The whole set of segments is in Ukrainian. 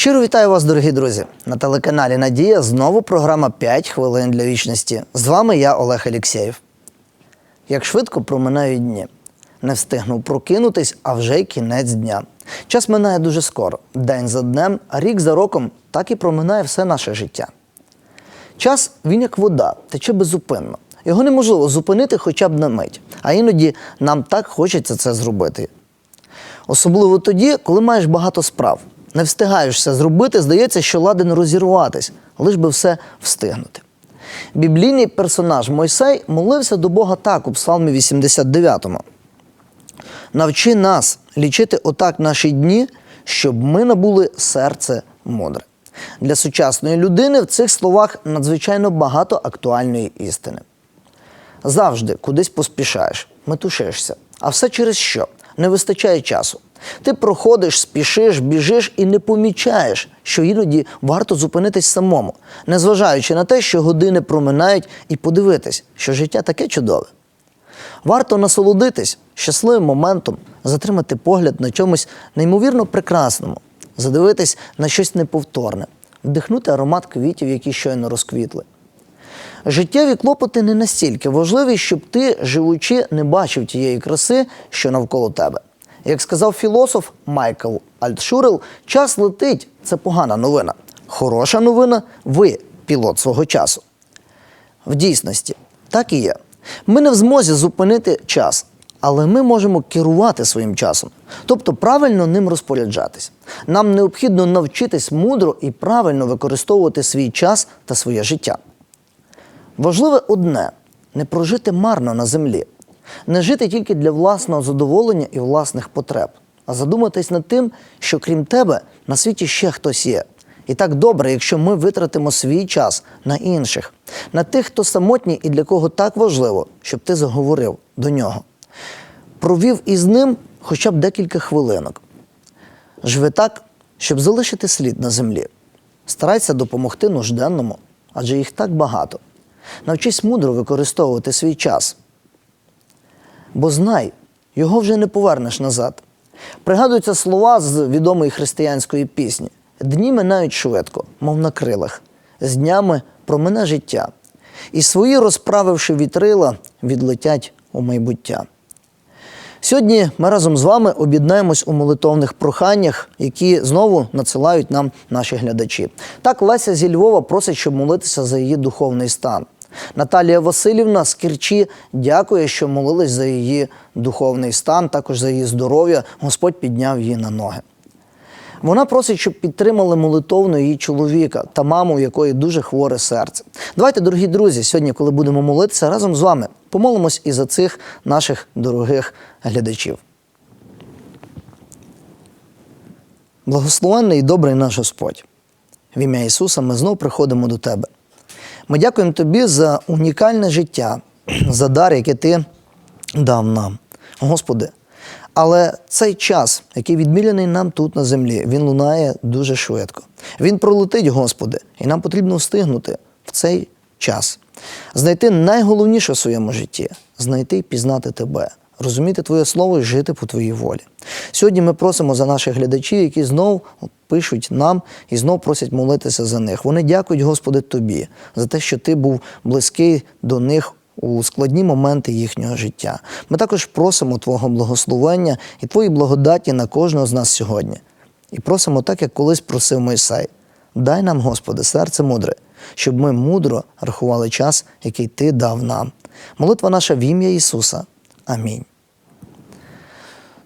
Щиро вітаю вас, дорогі друзі! На телеканалі Надія знову програма «5 хвилин для вічності. З вами я, Олег Алєксєєв. Як швидко проминають дні. Не встигнув прокинутись, а вже й кінець дня. Час минає дуже скоро, день за днем, рік за роком так і проминає все наше життя. Час він як вода, тече беззупинно. Його неможливо зупинити хоча б на мить, а іноді нам так хочеться це зробити. Особливо тоді, коли маєш багато справ. Не встигаєш все зробити, здається, що ладен розірватись, лиш би все встигнути. Біблійний персонаж Мойсей молився до Бога так у Псалмі 89. Навчи нас лічити отак наші дні, щоб ми набули серце мудре. Для сучасної людини в цих словах надзвичайно багато актуальної істини. Завжди кудись поспішаєш, метушишся. А все через що? Не вистачає часу. Ти проходиш, спішиш, біжиш і не помічаєш, що іноді варто зупинитись самому, незважаючи на те, що години проминають, і подивитись, що життя таке чудове. Варто насолодитись щасливим моментом, затримати погляд на чомусь неймовірно прекрасному, задивитись на щось неповторне, вдихнути аромат квітів, які щойно розквітли. Життєві клопоти не настільки важливі, щоб ти, живучи, не бачив тієї краси, що навколо тебе. Як сказав філософ Майкл Альтшурел, час летить це погана новина. Хороша новина ви пілот свого часу. В дійсності, так і є. Ми не в змозі зупинити час, але ми можемо керувати своїм часом, тобто правильно ним розпоряджатись. Нам необхідно навчитись мудро і правильно використовувати свій час та своє життя. Важливе одне не прожити марно на землі, не жити тільки для власного задоволення і власних потреб, а задуматись над тим, що крім тебе на світі ще хтось є. І так добре, якщо ми витратимо свій час на інших, на тих, хто самотній і для кого так важливо, щоб ти заговорив до нього. Провів із ним хоча б декілька хвилинок. Живи так, щоб залишити слід на землі. Старайся допомогти нужденному, адже їх так багато. Навчись мудро використовувати свій час. Бо знай, його вже не повернеш назад. Пригадуються слова з відомої християнської пісні: Дні минають швидко, мов на крилах, з днями промине життя, і свої, розправивши вітрила, відлетять у майбуття. Сьогодні ми разом з вами об'єднаємось у молитовних проханнях, які знову надсилають нам наші глядачі. Так Леся зі Львова просить, щоб молитися за її духовний стан. Наталія Васильівна з Керчі дякує, що молились за її духовний стан, також за її здоров'я. Господь підняв її на ноги. Вона просить, щоб підтримали молитовно її чоловіка та маму, у якої дуже хворе серце. Давайте, дорогі друзі, сьогодні, коли будемо молитися, разом з вами помолимось і за цих наших дорогих глядачів. Благословенний і добрий наш Господь. В ім'я Ісуса ми знов приходимо до Тебе. Ми дякуємо Тобі за унікальне життя, за дар, який Ти дав нам. Господи, але цей час, який відмілений нам тут на землі, він лунає дуже швидко. Він пролетить, Господи, і нам потрібно встигнути в цей час. Знайти найголовніше в своєму житті знайти і пізнати Тебе, розуміти Твоє Слово і жити по Твоїй волі. Сьогодні ми просимо за наших глядачів, які знов пишуть нам і знов просять молитися за них. Вони дякують, Господи, Тобі за те, що Ти був близький до них у складні моменти їхнього життя. Ми також просимо Твого благословення і Твої благодаті на кожного з нас сьогодні. І просимо так, як колись просив Мойсей. Дай нам, Господи, серце мудре, щоб ми мудро рахували час, який Ти дав нам. Молитва наша в ім'я Ісуса. Амінь.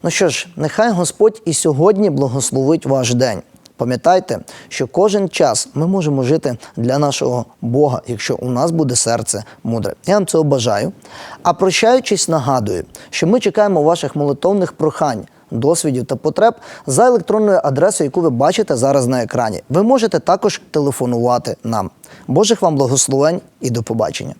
Ну що ж, нехай Господь і сьогодні благословить ваш день. Пам'ятайте, що кожен час ми можемо жити для нашого Бога, якщо у нас буде серце мудре. Я вам цього бажаю. А прощаючись, нагадую, що ми чекаємо ваших молитовних прохань, досвідів та потреб за електронною адресою, яку ви бачите зараз на екрані. Ви можете також телефонувати нам. Божих вам благословень і до побачення.